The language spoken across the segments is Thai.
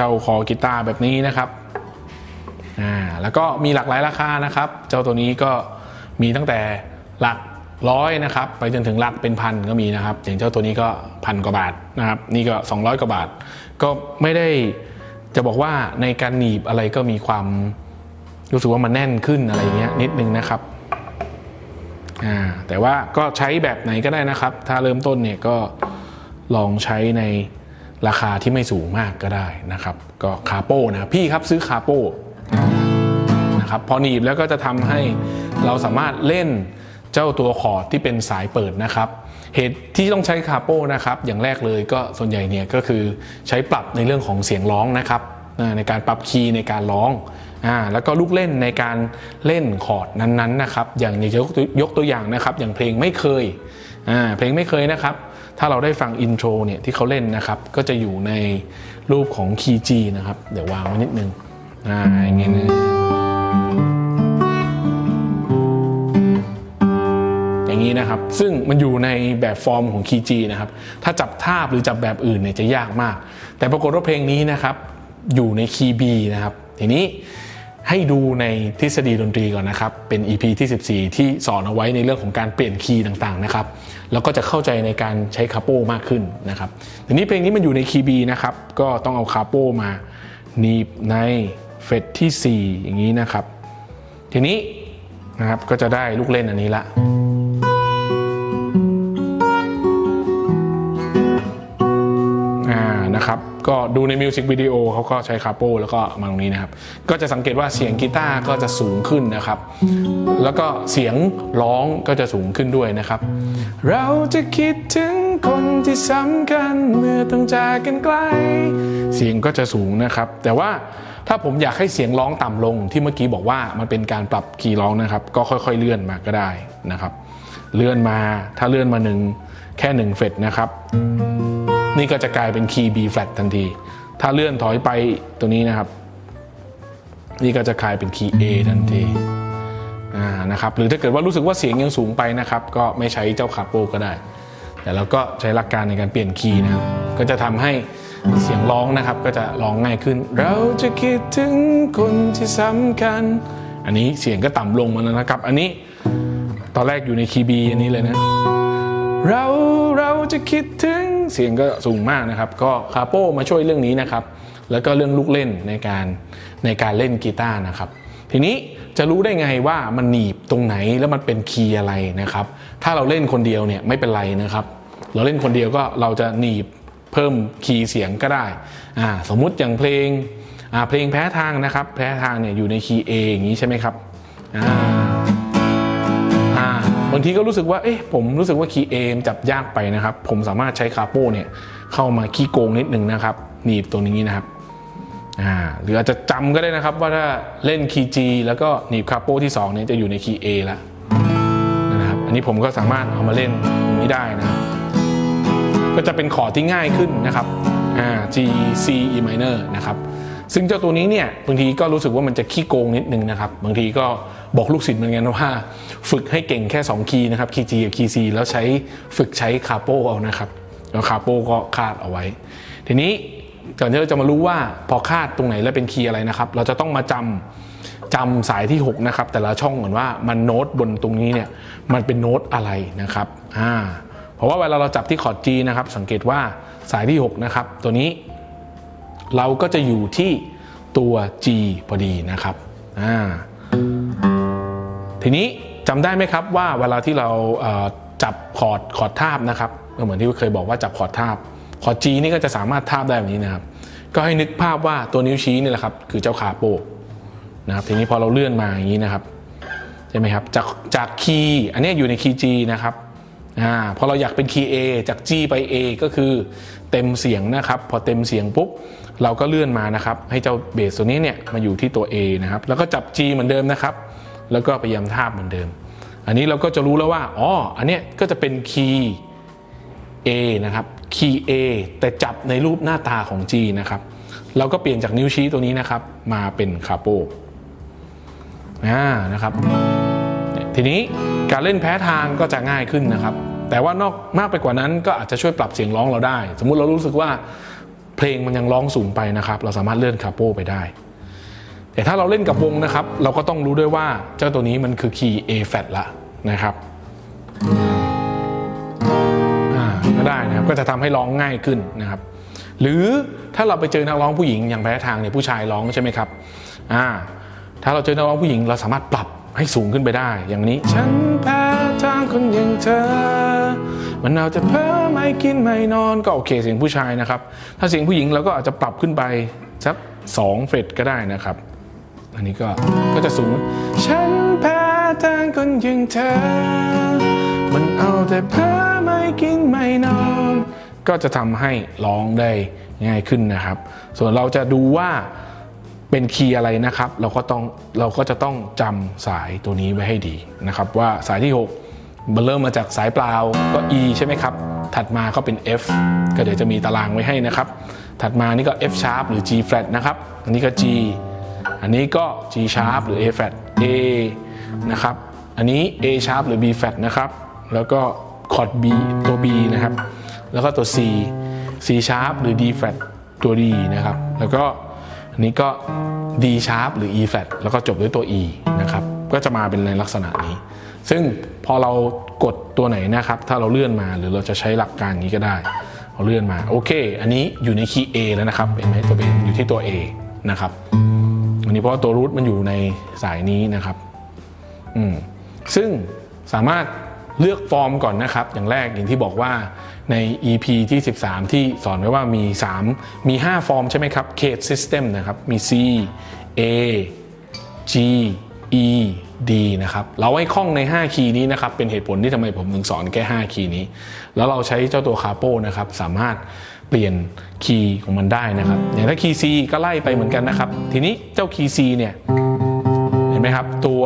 เจ้าคอกีตาร์แบบนี้นะครับอ่าแล้วก็มีหลากหลายราคานะครับ เจ้าตัวนี้ก็มีตั้งแต่หลักร้อยนะครับไปจนถึงหลักเป็นพันก็มีนะครับ อย่างเจ้าตัวนี้ก็พันกว่าบาทนะครับ นี่ก็ 200 กว่าบาท ก็ไม่ได้จะบอกว่าในการหนีบอะไรก็มีความรู้สึกว่ามันแน่นขึ้นอะไรเงี้ยนิดนึงนะครับอ่าแต่ว่าก็ใช้แบบไหนก็ได้นะครับ ถ้าเริ่มต้นเนี่ยก็ลองใช้ใน ราคาที่ไม่สูงมากก็ได้นะครับ ก็คาโป้นะพี่ครับซื้อคาโป้นะครับพอหนีบแล้วก็จะทำให้เราสามารถเล่นเจ้าตัวคอร์ดที่เป็นสายเปิดนะครับ เหตุที่ต้องใช้คาโป้นะครับ อย่างแรกเลยก็ส่วนใหญ่เนี่ยก็คือใช้ปรับในเรื่องของเสียงร้องนะครับในการปรับคีย์ในการร้องอ่าแล้วก็ลูกเล่นในการเล่นคอร์ดนั้นๆนะครับ อย่างยกตัวยกตัวอย่างนะครับ อย่างเพลงไม่เคยอ่าเพลงไม่เคยนะครับ ถ้าเราได้ฟังอินโทรเนี่ยที่เขาเล่นนะครับ ก็จะอยู่ในรูปของคีย์ G นะครับ เดี๋ยววางไว้นิดนึงอ่าอย่างเงี้ยนะอย่างนี้นะครับ ซึ่งมันอยู่ในแบบฟอร์มของคีย์ G นะครับ ถ้าจับทาบหรือจับแบบอื่นเนี่ยจะยากมาก แต่ปรากฏว่าเพลงนี้นะครับ อยู่ในคีย์ B นะครับ ทีนี้ให้ดูในทฤษฎีดนตรีก่อนนะครับ เป็น EP ที่ 14 ที่สอนเอาไว้ในเรื่องของการเปลี่ยนคีย์ต่างๆนะครับ แล้วก็จะเข้าใจในการใช้คาโปมากขึ้นนะครับทีนี้เพลงนี้มันอยู่ในคีย์ B นะครับ ก็ต้องเอาคาโปมาหนีบในเฟรตที่ 4 อย่างนี้นะครับ ทีนี้นะครับก็จะได้ลูกเล่นอันนี้ละนะครับก็ดูในมิวสิกวิดีโอเขาก็ใช้คาโปแล้วก็มาตรงนี้นะครับ ก็จะสังเกตว่าเสียงกีตาร์ก็จะสูงขึ้นนะครับ แล้วก็เสียงร้องก็จะสูงขึ้นด้วยนะครับ เราจะคิดถึงคนที่สำคัญเมื่อต้องจากกันไกล เสียงก็จะสูงนะครับ แต่ว่าถ้าผมอยากให้เสียงร้องต่ำลงที่เมื่อกี้บอกว่ามันเป็นการปรับคีย์ร้องนะครับ ก็ค่อยๆเลื่อนมาก็ได้นะครับ เลื่อนมาถ้าเลื่อนมาหนึ่งแค่หนึ่งเฟดนะครับ นี่ก็จะกลายเป็นคีย์ B flat ทันที ถ้าเลื่อนถอยไปตัวนี้นะครับ นี่ก็จะกลายเป็นคีย์ A ทันที นะครับหรือถ้าเกิดว่ารู้สึกว่าเสียงยังสูงไปนะครับก็ไม่ใช้เจ้าคาโปก็ได้ แต่เราก็ใช้หลักการในการเปลี่ยนคีย์นะครับก็จะทำให้เสียงร้องนะครับก็จะร้องง่ายขึ้น เราจะคิดถึงคนที่สำคัญ อันนี้เสียงก็ต่ำลงมาแล้วนะครับ อันนี้ตอนแรกอยู่ในคีย์ B อันนี้เลยนะเราเราจะคิดถึงเสียงก็สูงมากนะครับ ก็คาโป้มาช่วยเรื่องนี้นะครับ แล้วก็เรื่องลูกเล่นในการในการเล่นกีตาร์นะครับ ทีนี้จะรู้ได้ไงว่ามันหนีบตรงไหนแล้วมันเป็นคีย์อะไรนะครับ ถ้าเราเล่นคนเดียวเนี่ยไม่เป็นไรนะครับ เราเล่นคนเดียวก็เราจะหนีบเพิ่มคีย์เสียงก็ได้อ่าสมมุติอย่างเพลงอ่าเพลงแพ้ทางนะครับ แพ้ทางเนี่ยอยู่ในคีย์ A อย่างนี้ใช่ไหมครับอ่าอ่าบางทีก็รู้สึกว่าเอ๊ะผมรู้สึกว่าคีย์เอมจับยากไปนะครับ ผมสามารถใช้คาโป้เนี่ยเข้ามาขี้โกงนิดนึงนะครับหนีบตรงนี้นะครับ อ่าหรืออาจจะจำก็ได้นะครับว่าถ้าเล่นคีย์ G แล้วก็หนีบคาโป้ที่2เนี่ยจะอยู่ในคีย์ A แล้วนะครับอันนี้ผมก็สามารถเอามาเล่นอย่างนี้ได้นะครับก็จะเป็นคอร์ดที่ง่ายขึ้นนะครับอ่า G C E minor นะครับซึ่งเจ้าตัวนี้เนี่ยบางทีก็รู้สึกว่ามันจะขี้โกงนิดนึงนะครับบางทีก็บอกลูกศิษย์เหมือนกันว่า ฝึกให้เก่งแค่ 2 คีย์นะครับคีย์ G กับคีย์ C แล้วใช้ฝึกใช้คาโป้เอานะครับแล้วคาโป้ก็คาดเอาไว้ ทีนี้ ก่อนที่เราจะมารู้ว่าพอคาดตรงไหนแล้วเป็นคีย์อะไรนะครับ เราจะต้องมาจำจำสายที่ 6 นะครับ แต่ละช่องก่อนว่ามันโน้ตบนตรงนี้เนี่ยมันเป็นโน้ตอะไรนะครับอ่าเพราะว่าเวลาเราจับที่คอร์ด G นะครับ สังเกตว่าสายที่ 6 นะครับ ตัวนี้ เราก็จะอยู่ที่ตัว G พอดีนะครับอ่าทีนี้จำได้ไหมครับว่าเวลาที่เราจับคอร์ดคอร์ดทาบนะครับเหมือนที่เคยบอกว่าจับคอร์ดทาบ คอร์ด G นี่ก็จะสามารถทาบได้แบบนี้นะครับ ก็ให้นึกภาพว่าตัวนิ้วชี้นี่แหละครับ คือเจ้าคาโปนะครับทีนี้พอเราเลื่อนมาอย่างนี้นะครับใช่ไหมครับจากจากคีย์อันนี้อยู่ในคีย์ G นะครับอ่าพอเราอยากเป็นคีย์ A จาก G ไป A ก็คือเต็มเสียงนะครับ พอเต็มเสียงปุ๊บเราก็เลื่อนมานะครับ ให้เจ้าเบสตัวนี้เนี่ยมาอยู่ที่ตัว A นะครับ แล้วก็จับ G เหมือนเดิมนะครับ แล้วก็พยายามทาบเหมือนเดิม อันนี้เราก็จะรู้แล้วว่า อ๋อ อันเนี้ยก็จะเป็นคีย์ A นะครับ คีย์ A แต่จับในรูปหน้าตาของ G นะครับเราก็เปลี่ยนจากนิ้วชี้ตัวนี้นะครับ มาเป็นคาโปนะครับ ทีนี้การเล่นแพ้ทางก็จะง่ายขึ้นนะครับ แต่ว่านอกมากไปกว่านั้นก็อาจจะช่วยปรับเสียงร้องเราได้ สมมุติเรารู้สึกว่าเพลงมันยังร้องสูงไปนะครับ เราสามารถเลื่อนคาโปไปได้ แต่ถ้าเราเล่นกับวงนะครับ เราก็ต้องรู้ด้วยว่าเจ้าตัวนี้มันคือคีย์ A flat ละนะครับ ได้นะครับก็จะทำให้ร้องง่ายขึ้นนะครับหรือถ้าเราไปเจอนักร้องผู้หญิงอย่างแพ้ทางเนี่ยผู้ชายร้องใช่ไหมครับอ่าถ้าเราเจอนักร้องผู้หญิงเราสามารถปรับให้สูงขึ้นไปได้ อย่างนี้ ฉันแพ้ทางคนอย่างเธอ มันเอาจะเพ้อไม่กินไม่นอนก็โอเคเสียงผู้ชายนะครับ ถ้าเสียงผู้หญิงเราก็อาจจะปรับขึ้นไปสักสองเฟรตก็ได้นะครับ อันนี้ก็ก็จะสูง ฉันแพ้ทางคนอย่างเธอ มันเอาแต่เพ้อ กินไม่นอน ก็จะทำให้ร้องได้ง่ายขึ้นนะครับ ส่วนเราจะดูว่าเป็นคีย์อะไรนะครับ เราก็ต้องเราก็จะต้องจำสายตัวนี้ไว้ให้ดีนะครับ ว่าสายที่ 6 มันเริ่มมาจากสายเปล่าก็ E ใช่ไหมครับ ถัดมาก็เป็น F ก็เดี๋ยวจะมีตารางไว้ให้นะครับ ถัดมานี่ก็ F sharp หรือ G flat นะครับ อันนี้ก็ G อันนี้ก็ G sharp หรือ A flat A นะครับ อันนี้ A sharp หรือ B flat นะครับ แล้วก็ อร์ด B ตัว B นะครับ แล้วก็ตัว C C sharp หรือ D flat ตัว D นะครับ แล้วก็อันนี้ก็ D sharp หรือ E flat แล้วก็จบด้วยตัว E นะครับ ก็จะมาเป็นในลักษณะนี้ ซึ่งพอเรากดตัวไหนนะครับ ถ้าเราเลื่อนมาหรือเราจะใช้หลักการนี้ก็ได้เราเลื่อนมา โอเค อันนี้อยู่ในคีย์ A แล้วนะครับ เห็นไหมตัวเป็นอยู่ที่ตัว A นะครับอันนี้เพราะว่าตัวรูทมันอยู่ในสายนี้นะครับ อืม ซึ่งสามารถ เลือกฟอร์มก่อนนะครับ อย่างแรกอย่างที่บอกว่าใน EP ที่ 13 ที่สอนไว้ว่ามี 3 มี 5 ฟอร์มใช่ไหมครับ Case System นะครับ มี C A G E D นะครับ เราให้คล่องใน 5 คีย์นี้นะครับ เป็นเหตุผลที่ทำไมผมถึงสอนแค่5คีย์นี้ แล้วเราใช้เจ้าตัวคาโปนะครับ สามารถเปลี่ยนคีย์ของมันได้นะครับ อย่างถ้าคีย์ C ก็ไล่ไปเหมือนกันนะครับ ทีนี้เจ้าคีย์ C เนี่ย เห็นไหมครับ ตัว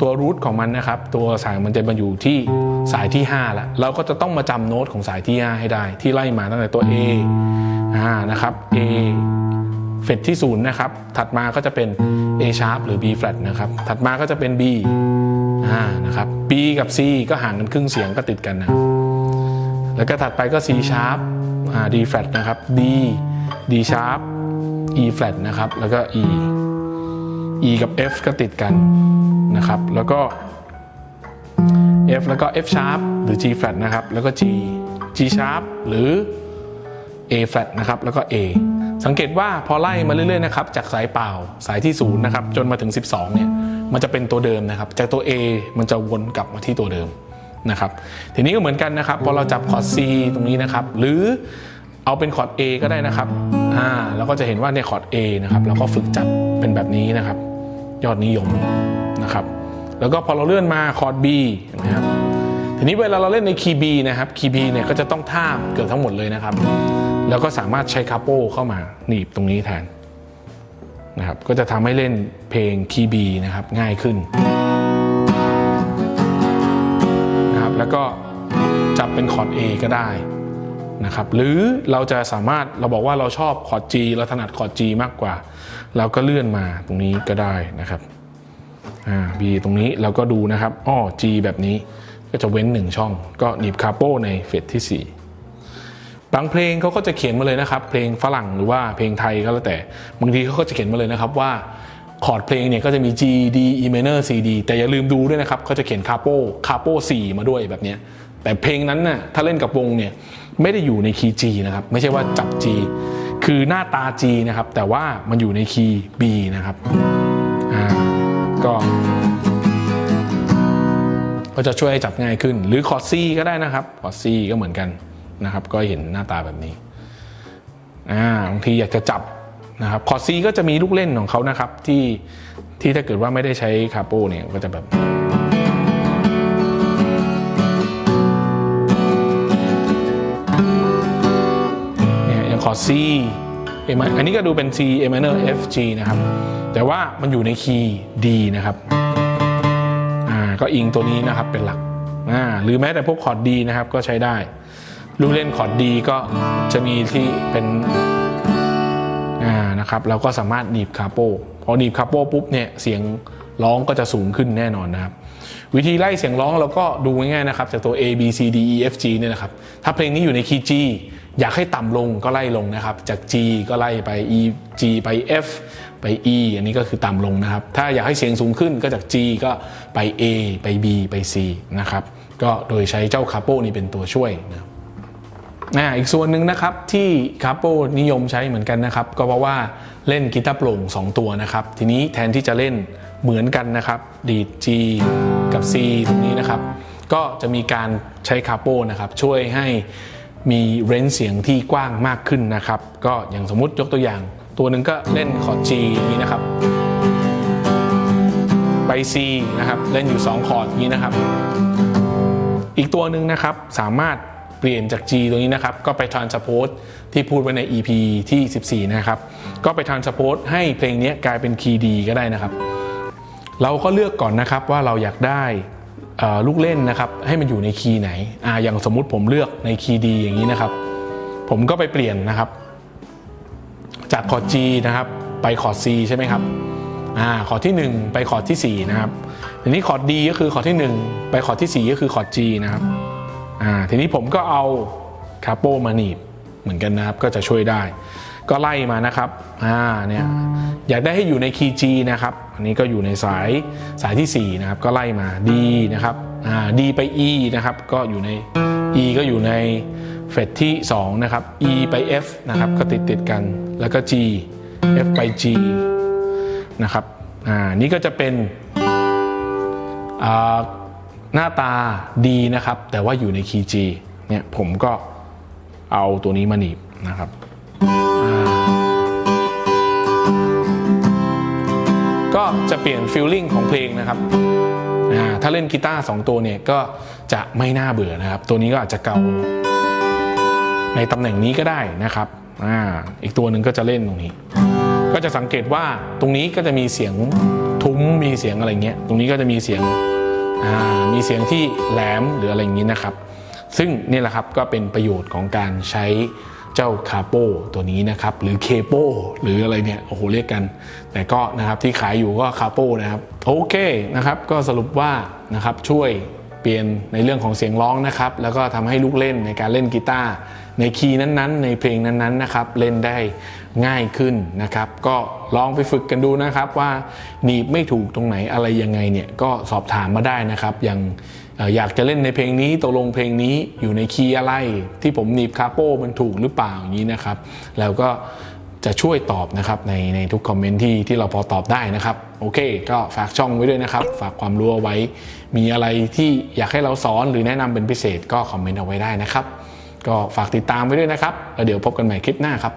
ตัวรูทของมันนะครับ ตัวสายมันจะมาอยู่ที่ สายที่5แล้วเราก็จะต้องมาจำโน้ตของสายที่ 5 ให้ได้ ที่ไล่มาตั้งแต่ตัว A อ่านะครับ A เฟดที่0นะครับ ถัดมาก็จะเป็น A sharp หรือ B flat นะครับ ถัดมาก็จะเป็น B อ่านะครับ B กับ C ก็ห่างกันครึ่งเสียงก็ติดกันนะ แล้วก็ถัดไปก็ C sharp อ่า D flat นะครับ D D sharp E flat นะครับ แล้วก็ E E กับ F ก็ติดกันนะครับ แล้วก็ F แล้วก็ F sharp หรือ G flat นะครับ แล้วก็ G G sharp หรือ A flat นะครับ แล้วก็ A สังเกตว่าพอไล่มาเรื่อยๆนะครับ จากสายเปล่าสายที่0นะครับ จนมาถึง 12 เนี่ย มันจะเป็นตัวเดิมนะครับ จากตัว A มันจะวนกลับมาที่ตัวเดิมนะครับ ทีนี้ก็เหมือนกันนะครับ พอเราจับคอร์ด C ตรงนี้นะครับ หรือเอาเป็นคอร์ด A ก็ได้นะครับ อ่าแล้วก็จะเห็นว่าในคอร์ด A นะครับ เราก็ฝึกจับเป็นแบบนี้นะครับ ยอดนิยมนะครับ แล้วก็พอเราเลื่อนมาคอร์ด B นไหมครับทีนี้เวลาเราเล่นในคีย์ B นะครับคีย์ B เนี่ยก็จะต้องท่าเกือบทั้งหมดเลยนะครับ แล้วก็สามารถใช้คาโปเข้ามาหนีบตรงนี้แทนนะครับก็จะทำให้เล่นเพลงคีย์ B นะครับง่ายขึ้นนะครับแล้วก็จับเป็นคอร์ด A ก็ได้นะครับหรือเราจะสามารถเราบอกว่าเราชอบคอร์ด G เราถนัดคอร์ด G มากกว่า เราก็เลื่อนมาตรงนี้ก็ได้นะครับ อ่า B ตรงนี้เราก็ดูนะครับอ้อ G แบบนี้ก็จะเว้นหนึ่งช่อง ก็หนีบคาโปในเฟสที่ 4 บางเพลงเขาก็จะเขียนมาเลยนะครับ เพลงฝรั่งหรือว่าเพลงไทยก็แล้วแต่บางทีเขาก็จะเขียนมาเลยนะครับว่าคอร์ดเพลงเนี่ยก็จะมี G D E minor C D แต่อย่าลืมดูด้วยนะครับเขาจะเขียนคาโปคาโป4มาด้วยแบบนี้แต่เพลงนั้นน่ะถ้าเล่นกับวงเนี่ยไม่ได้อยู่ในคีย์ G นะครับ ไม่ใช่ว่าจับ G คือหน้าตา G นะครับ แต่ว่ามันอยู่ในคีย์ B นะครับอ่า ก็ ก็จะช่วยให้จับง่ายขึ้น หรือคอซีก็ได้นะครับคอซีก็เหมือนกันนะครับ ก็เห็นหน้าตาแบบนี้อ่าบางทีอยากจะจับนะครับคอซีก็จะมีลูกเล่นของเขานะครับที่ที่ถ้าเกิดว่าไม่ได้ใช้คาโปเนี่ยก็จะแบบ เนี่ยอย่างคอร์ ด C เอมอันนี้ก็ดูเป็น C A minor F G นะครับ แต่ว่ามันอยู่ในคีย์ D นะครับอ่าก็อิงตัวนี้นะครับเป็นหลักอ่าหรือแม้แต่พวกคอร์ด D นะครับก็ใช้ได้ลูกเล่นคอร์ด D ก็จะมีที่เป็นอ่านะครับเราก็สามารถหนีบคาโปพอหนีบคาโปปุ๊บเนี่ยเสียงร้องก็จะสูงขึ้นแน่นอนนะครับ วิธีไล่เสียงร้องเราก็ดูง่ายๆนะครับจากตัว A B C D E F G เนี่ยนะครับ ถ้าเพลงนี้อยู่ในคีย์ G อยากให้ต่ำลงก็ไล่ลงนะครับ จาก G ก็ไล่ไป E G ไป F ไป E อันนี้ก็คือต่ำลงนะครับ ถ้าอยากให้เสียงสูงขึ้นก็จาก G ก็ไป A ไป B ไป C นะครับ ก็โดยใช้เจ้าคาโปนี่เป็นตัวช่วยนะครับอ่าอีกส่วนหนึ่งนะครับที่คาโปนิยมใช้เหมือนกันนะครับ ก็เพราะว่าเล่นกีตาร์โปร่ง 2 ตัวนะครับ ทีนี้แทนที่จะเล่นเหมือนกันนะครับ ดีด G กับ C ตรงนี้นะครับ ก็จะมีการใช้คาโปนะครับช่วยให้ มีเรนจ์เสียงที่กว้างมากขึ้นนะครับ ก็อย่างสมมติยกตัวอย่าง ตัวหนึ่งก็เล่นคอร์ด G นี้นะครับ ไป C นะครับ เล่นอยู่ 2 คอร์ดนี้นะครับ อีกตัวหนึ่งนะครับสามารถเปลี่ยนจาก G ตัวนี้นะครับ ก็ไป transpose ที่พูดไว้ใน EP ที่ 14 นะครับ ก็ไป transpose ให้เพลงนี้กลายเป็นคีย์ดีก็ได้นะครับ เราก็เลือกก่อนนะครับว่าเราอยากได้ ลูกเล่นนะครับให้มันอยู่ในคีย์ไหนอ่าอย่างสมมุติผมเลือกในคีย์ดีอย่างนี้นะครับ ผมก็ไปเปลี่ยนนะครับ จากคอร์ด G นะครับไปคอร์ด C ใช่ไหมครับอ่าคอร์ดที่ 1 ไปคอร์ดที่ 4 นะครับทีนี้คอร์ด D ก็คือคอร์ดที่ 1 ไปคอร์ดที่ 4 ก็คือคอร์ด G นะครับอ่าทีนี้ผมก็เอาคาโปมาหนีบเหมือนกันนะครับก็จะช่วยได้ ก็ไล่มานะครับอ่าเนี่ยอยากได้ให้อยู่ในคีย์ G นะครับ อันนี้ก็อยู่ในสายสายที่ 4 นะครับ ก็ไล่มา D นะครับอ่า D ไป E นะครับ ก็อยู่ใน E ก็อยู่ในเฟรตที่ 2 นะครับ E ไป F นะครับ ก็ติดติดๆกัน แล้วก็ G F ไป G นะครับ อ่า นี่ก็จะเป็นอ่าหน้าตาดีนะครับ แต่ว่าอยู่ในคีย์ G เนี่ยผมก็เอาตัวนี้มาหนีบนะครับ จะเปลี่ยนฟิลลิ่งของเพลงนะครับถ้าเล่นกีตาร์สองตัวเนี่ยก็จะไม่น่าเบื่อนะครับ ตัวนี้ก็อาจจะเกาในตำแหน่งนี้ก็ได้นะครับออีกตัวหนึ่งก็จะเล่นตรงนี้ ก็จะสังเกตว่าตรงนี้ก็จะมีเสียงทุ้มมีเสียงอะไรเงี้ยตรงนี้ก็จะมีเสียงมีเสียงที่แหลมหรืออะไรอย่างนี้นะครับ ซึ่งนี่แหละครับก็เป็นประโยชน์ของการใช้ เจ้าคาโปตัวนี้นะครับหรือเคโปหรืออะไรเนี่ยโอ้โหเรียกกัน แต่ก็นะครับที่ขายอยู่ก็คาโปนะครับโอเคนะครับก็สรุปว่านะครับช่วยเปลี่ยนในเรื่องของเสียงร้องนะครับแล้วก็ทำให้ลูกเล่นในการเล่นกีตาร์ในคีย์นั้นๆ ในเพลงนั้นๆนะครับเล่นได้ง่ายขึ้นนะครับ ก็ลองไปฝึกกันดูนะครับว่าหนีบไม่ถูกตรงไหนอะไรยังไงเนี่ยก็สอบถามมาได้นะครับอย่าง อยากจะเล่นในเพลงนี้ตกลงเพลงนี้อยู่ในคีย์อะไร ที่ผมหนีบคาโป้มันถูกหรือเปล่าอย่างนี้นะครับ แล้วก็จะช่วยตอบนะครับในในทุกคอมเมนต์ที่ที่เราพอตอบได้นะครับ โอเค ก็ฝากช่องไว้ด้วยนะครับ ฝากความรู้เอาไว้ มีอะไรที่อยากให้เราสอนหรือแนะนำเป็นพิเศษก็คอมเมนต์เอาไว้ได้นะครับ ก็ฝากติดตามไว้ด้วยนะครับแล้วเดี๋ยวพบกันใหม่คลิปหน้าครับ